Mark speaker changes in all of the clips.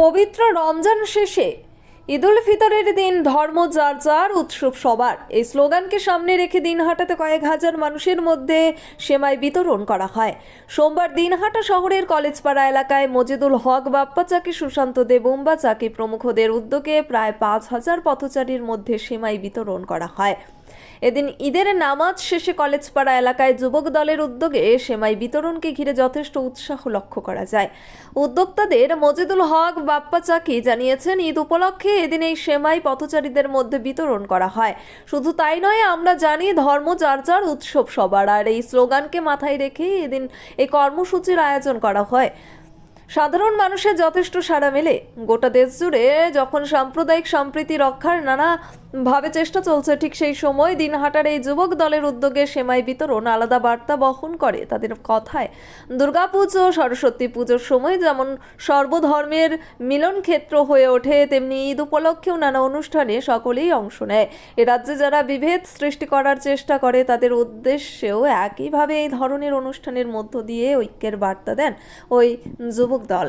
Speaker 1: পবিত্র রমজান শেষে ঈদুল ফিতরের দিন ধর্ম যার যার উৎসব সবার। এই স্লোগানকে সামনে রেখে দিনহাটাতে কয়েক হাজার মানুষের মধ্যে সেমাই বিতরণ করা হয়। সোমবার দিনহাটা শহরের কলেজপাড়া এলাকায় মজিদুল হক, বাপ্পা চাকি, সুশান্ত দেবুম্বা চাকি প্রমুখদের উদ্যোগে প্রায় পাঁচ হাজার পথচারীর মধ্যে সেমাই বিতরণ করা হয়। এদিন ঈদের নামাজ শেষে কলেজপাড়া এলাকায় যুবক দলের উদ্যোগে সেমাই বিতরণকে ঘিরে যথেষ্ট উৎসাহ লক্ষ্য করা যায়। উদ্যোক্তাদের মজিদুল হক বাপ্পা চাকি জানিয়েছেন, ঈদ উপলক্ষে এদিন এই সেমাই পথচারীদের মধ্যে বিতরণ করা হয়। শুধু তাই নয়, আমরা জানি ধর্ম যার যার উৎসব সবার, আর এই স্লোগানকে মাথায় রেখেই এদিন এই কর্মসূচির আয়োজন করা হয়। সাধারণ মানুষের যথেষ্ট সাড়া মেলে। গোটা দেশ জুড়ে যখন সাম্প্রদায়িক সম্প্রীতি রক্ষার নানা ভাবে চেষ্টা চলছে ঠিক সেই সময় দিনহাটার এই যুবক দলের উদ্যোগে সেমাই বিতরণ আলাদা বার্তা বহন করে। তাদের কথায়, দুর্গাপুজো সরস্বতী পুজোর সময় যেমন সর্বধর্মের মিলন ক্ষেত্র হয়ে ওঠে, তেমনি ঈদ উপলক্ষেও নানা অনুষ্ঠানে সকলেই অংশ নেয়। এ রাজ্যে যারা বিভেদ সৃষ্টি করার চেষ্টা করে, তাদের উদ্দেশ্যেও একইভাবে এই ধরনের অনুষ্ঠানের মধ্য দিয়ে ঐক্যের বার্তা দেন ওই যুবক দল।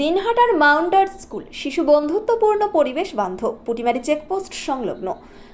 Speaker 1: দিনহাটার মাউন্টার স্কুল শিশু বন্ধুত্বপূর্ণ পরিবেশ বান্ধব পুটিমারি চেকপোস্ট সংলগ্ন।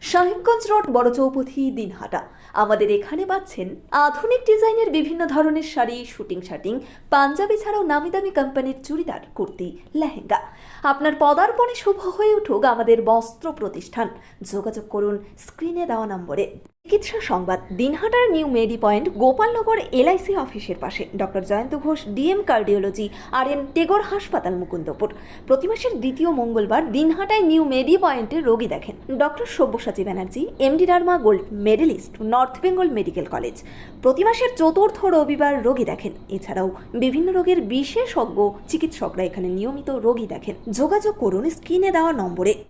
Speaker 1: সাহেবগঞ্জ রোড, বড় চৌপথি, দিনহাটা। আমাদের এখানে পাচ্ছেন আধুনিক ডিজাইনের বিভিন্ন ধরনের শাড়ি, শুটিং শাটিং, পাঞ্জাবি ছাড়াও নামি দামি কোম্পানির চুড়িদার, কুর্তি, লেহেঙ্গা। আপনার পদার্পণে শুভ হয়ে উঠুক আমাদের বস্ত্র প্রতিষ্ঠান। যোগাযোগ করুন স্ক্রিনে দেওয়া নম্বরে। চিকিৎসা সংবাদ, দিনহাটার new medi point, Gopalnagar LIC অফিসের পাশে। Doctor Jayanta Ghosh, DM cardiology R N Tagore হাসপাতাল, মুকুন্দপুর। প্রতি মাসের দ্বিতীয় মঙ্গলবার দিনহাটায় নিউ মেডি পয়েন্টে রোগী দেখেন। Doctor Sabyasachi Banerjee MD derma gold medalist north Bengal medical college প্রতি মাসের চতুর্থ রবিবার রোগী দেখেন। এছাড়াও বিভিন্ন রোগের বিশেষজ্ঞ, চিকিৎসকরা এখানে নিয়মিত রোগী দেখেন। যোগাযোগ করুন স্ক্রিনে দেওয়া নম্বরে।